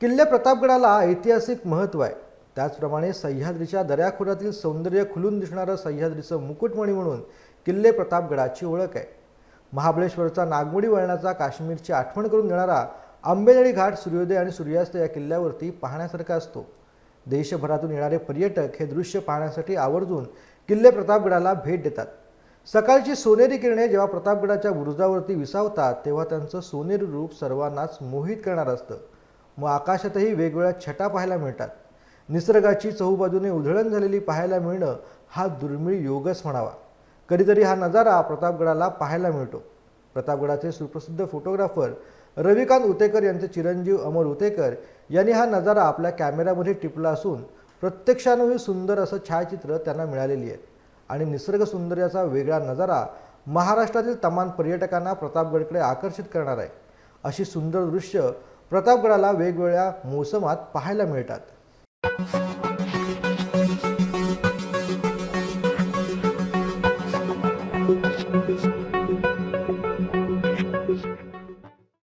किल्ले प्रतापगडाला ऐतिहासिक महत्त्व आहे. त्याचप्रमाणे सह्याद्रीच्या दऱ्याखोऱ्यातील सौंदर्य खुलून दिसणारं सह्याद्रीचं मुकुटमणी म्हणून किल्ले प्रतापगडाची ओळख आहे. महाबळेश्वरचा नागमोडी वळणाचा काश्मीरची आठवण करून देणारा आंबेनळी घाट सूर्योदय आणि सूर्यास्त या किल्ल्यावरती पाहण्यासारखा असतो. देशभरातून येणारे पर्यटक हे दृश्य पाहण्यासाठी आवर्जून किल्ले प्रतापगडाला भेट देतात. सकाळची सोनेरी किरणे जेव्हा प्रतापगडाच्या बुरुजावरती विसावतात तेव्हा त्यांचं सोनेरी रूप सर्वांनाच मोहित करणार असतं. मग आकाशातही वेगवेगळ्या छटा पाहायला मिळतात. निसर्गाची चहूबाजूने उधळण झालेली पाहायला मिळणं हा दुर्मिळ योगच म्हणावा. कधीतरी हा नजारा प्रतापगडाला पाहायला मिळतो. प्रतापगडाचे सुप्रसिद्ध फोटोग्राफर रविकांत उतेकर यांचे चिरंजीव अमर उतेकर यांनी हा नजारा आपल्या कॅमेऱ्यामध्ये टिपला असून प्रत्यक्षानंही सुंदर असं छायाचित्र त्यांना मिळालेली आहेत आणि निसर्ग सौंदर्याचा वेगळा नजारा महाराष्ट्रातील तमाम पर्यटकांना प्रतापगडकडे आकर्षित करणार आहे. अशी सुंदर दृश्य प्रतापगडाला वेगवेगळ्या मोसमात पाहायला मिळतात.